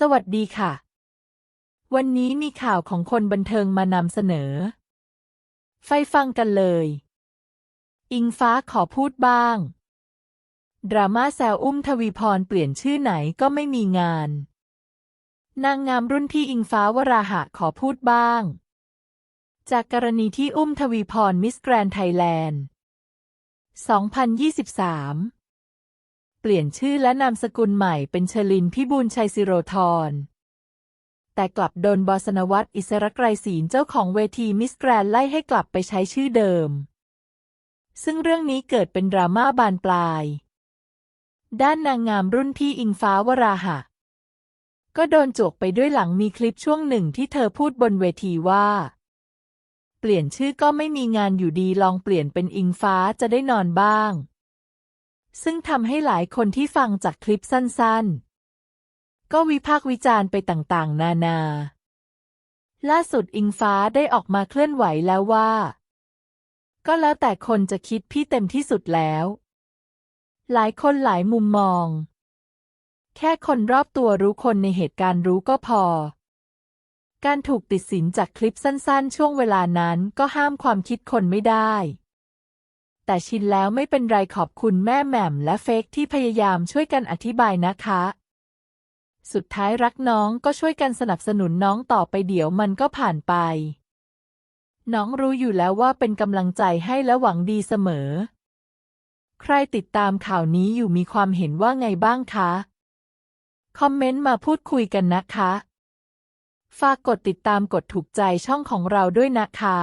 สวัสดีค่ะ วันนี้มีข่าวของคนบันเทิงมานำเสนอ ไฟฟังกันเลย อิงฟ้าขอพูดบ้าง ดราม่าแซวอุ้มทวีพรเปลี่ยนชื่อไหนก็ไม่มีงาน นางงามรุ่นพี่อิงฟ้าวราหะขอพูดบ้าง จากกรณีที่อุ้มทวีพรมิสแกรนไทยแลนด์ 2023 ปลี่ยนชื่อและนามสกุลใหม่เป็นเชลินพิบูลชัยสิโรธรแต่กลับโดนบอสนวัตอิสรไกรศีลเจ้าของเวทีมิสแกรนไล่ให้กลับไปใช้ชื่อเดิม ซึ่งเรื่องนี้เกิดเป็นดราม่าบานปลาย ด้านนางงามรุ่นพี่อิงฟ้าวราหะ ก็โดนจวกไปด้วยหลังมีคลิปช่วงหนึ่งที่เธอพูดบนเวทีว่า เปลี่ยนชื่อก็ไม่มีงานอยู่ดีลองเปลี่ยนเป็นอิงฟ้าจะได้นอนบ้าง ซึ่งทำให้หลายคนที่ฟังจากคลิปสั้นๆ ก็วิพากษ์วิจารณ์ไปต่างๆ นานา ล่าสุดอิงฟ้าได้ออกมาเคลื่อนไหวแล้วว่า ก็แล้วแต่คนจะคิดพี่เต็มที่สุดแล้ว หลายคนหลายมุมมอง แค่คนรอบตัวรู้คนในเหตุการณ์รู้ก็พอ การถูกติดสินจากคลิปสั้นๆ ช่วงเวลานั้นก็ห้ามความคิดคนไม่ได้ แต่ชินแล้วไม่เป็นไรขอบคุณแม่แหม่มและเฟกที่พยายามช่วยกันอธิบายนะคะ สุดท้ายรักน้องก็ช่วยกันสนับสนุนน้องต่อไปเดี๋ยวมันก็ผ่านไป น้องรู้อยู่แล้วว่าเป็นกำลังใจให้และหวังดีเสมอ ใครติดตามข่าวนี้อยู่มีความเห็นว่าไงบ้างคะ คอมเมนต์มาพูดคุยกันนะคะ ฝากกดติดตามกดถูกใจช่องของเราด้วยนะคะ